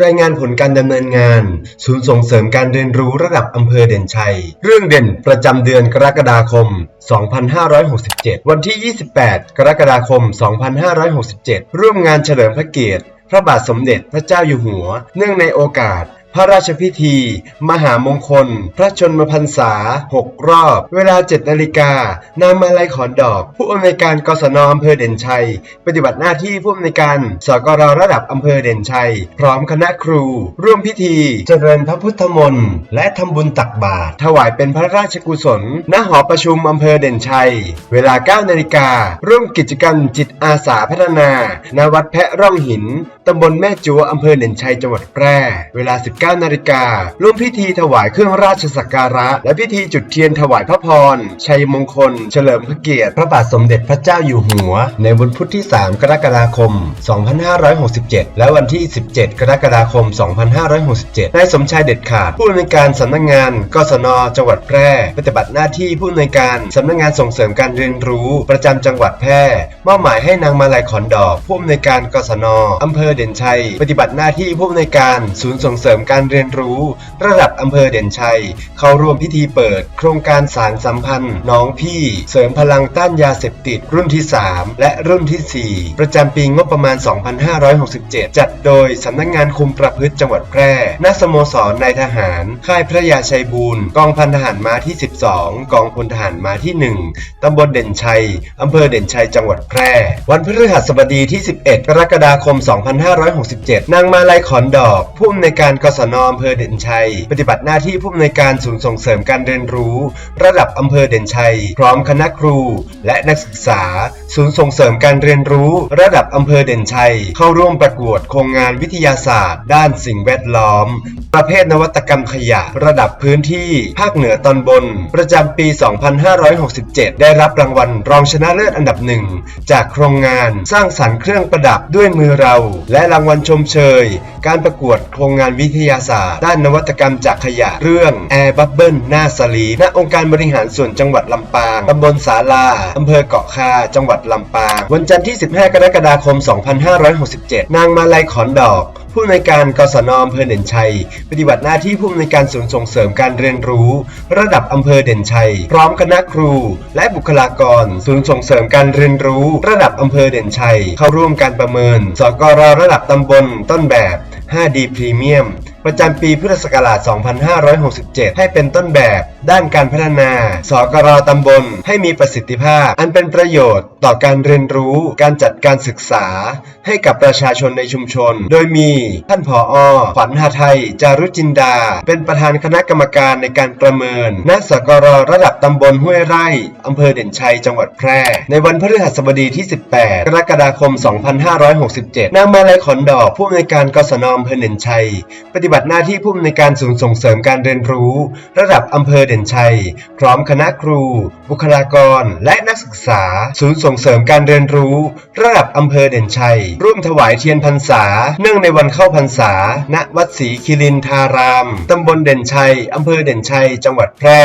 รายงานผลการดำเนินงาน ศูนย์ส่งเสริมการเรียนรู้ระดับอำเภอเด่นชัย เรื่องเด่นประจำเดือนกรกฎาคม 2567 วันที่ 28 กรกฎาคม 2567 ร่วมงานเฉลิมพระเกียรติ พระบาทสมเด็จพระเจ้าอยู่หัว เนื่องในโอกาส พระราชพิธี มหามงคล พระชนมพรรษา 6 รอบ เวลา 7 นาฬิกานางมาลัยขอนดอก ผู้อำนวยการกศนอำเภอเด่นชัย ปฏิบัติหน้าที่ผู้อำนวยการสกรระดับอำเภอเด่นชัย พร้อมคณะครู ร่วมพิธี เจริญพระพุทธมนต์และทำบุญตักบาตรถวายเป็นพระราชกุศล ณหอประชุมอำเภอเด่นชัย เวลา 9 นาฬิการ่วมกิจกรรมจิตอาสาพัฒนาณวัดแพะร่องหินตำบลแม่จัวอำเภอเด่นชัยจังหวัดแพร่เวลา 19นาฬิการ่วมพิธีถวายเครื่องราชสักการะ และพิธีจุดเทียนถวายพระพร ชัยมงคล เฉลิมพระเกียรติ พระบาทสมเด็จพระเจ้าอยู่หัว ในวันพุธที่ 3 กรกฎาคม 2567 และวันที่ 17 กรกฎาคม 2567นายสมชายเด็ดขาด ผู้อำนวยการสำนักงาน กศน จังหวัดแพร่ ปฏิบัติหน้าที่ผู้อำนวยการสำนักงานส่งเสริมการเรียนรู้ ประจำจังหวัดแพร่มอบหมายให้นางมาลัยขอนดอก ผู้อำนวยการกศนอำเภอเด่นชัย ปฏิบัติหน้าที่ผู้อำนวยการศูนย์ส่งเสริมการการเรียนรู้ ระดับอำเภอเด่นชัย เข้าร่วมพิธีเปิด โครงการสารสัมพันธ์ น้องพี่ เสริมพลังต้านยาเสพติด รุ่นที่ 3 และรุ่นทีสี่4 ประจำปีงบประมาณ 2567 จัดโดยสำนักงานคุมประพฤติจังหวัดแพร่ณสโมสรนายทหาร ค่ายพระยาชัยบูรณ์กองพันทหารมาที่ 12 กองพลทหารมาที่ 1ตำบลเด่นชัยอำเภอเด่นชัยจังหวัดแพร่ วันพฤหัสบดีที่ 11 กรกฎาคม 2567 นางมาลัยขอนดอก ผู้อำนวยการกศนอำเภอเด่นชัย ปฏิบัติหน้าที่ผู้อำนวยการศูนย์ส่งเสริมการเรียนรู้ ระดับอำเภอเด่นชัย พร้อมคณะครู และนักศึกษา ศูนย์ส่งเสริมการเรียนรู้ ระดับอำเภอเด่นชัย เข้าร่วมประกวดโครงงานวิทยาศาสตร์ ด้านสิ่งแวดล้อม ประเภทนวัตกรรมขยะ ระดับพื้นที่ ภาคเหนือตอนบน ประจำปี 2567 ได้รับรางวัลรองชนะเลิศอันดับหนึ่งจากโครงงานสร้างสรรค์เครื่องประดับด้วยมือเรา และรางวัลชมเชย การประกวดโครงงานวิทยาศาสตร์ ด้านนวัตกรรมจากขยะเรื่อง Air Bubble หน้าสลีณองค์การบริหารส่วนจังหวัดลำปางตำบลสาลาอำเภอเกาะคา จังหวัดลำปาง วันจันทร์ที่ 15 กรกฎาคม 2567 นางมาลัยขอนดอกผู้อำนวยการกศนอำเภอเด่นชัย ปฏิบัติหน้าที่ผู้อำนวยการศูนย์ส่งเสริมการเรียนรู้ ระดับอำเภอเด่นชัย พร้อมคณะครู และบุคลากร ศูนย์ส่งเสริมการเรียนรู้ ระดับอำเภอเด่นชัย เข้าร่วมการประเมิน สกรระดับตำบลต้นแบบ 5D พรีเมียม ประจำปีพุทธศักราช 2567 ให้เป็นต้นแบบด้านการพัฒนา สกรตำบล ให้มีประสิทธิภาพ อันเป็นประโยชน์ต่อการเรียนรู้ การจัดการศึกษา ให้กับประชาชนในชุมชน โดยมีท่านผออขวัญหาไทย จารุจินดา เป็นประธานคณะกรรมการในการประเมิน ณ สกรระดับตำบลห้วยไร่อำเภอเด่นชัย จังหวัดแพร่ ในวันพฤหัสบดีที่ 18 กรกฎาคม 2567 นางมาลัยขอนดอกผู้อำนวยการกศนอำเภอเด่นชัยปฏิบัติหน้าที่ผู้อำนวยการศูนย์ส่งเสริมการเรียนรู้ ระดับอำเภอเด่นชัย พร้อมคณะครู บุคลากร และนักศึกษา ศูนย์ส่งเสริมการเรียนรู้ ระดับอำเภอเด่นชัย ร่วมถวายเทียนพรรษา เนื่องในวันเข้าพรรษา ณ วัดศรีคิรินทาราม ตำบลเด่นชัย อำเภอเด่นชัย จังหวัดแพร่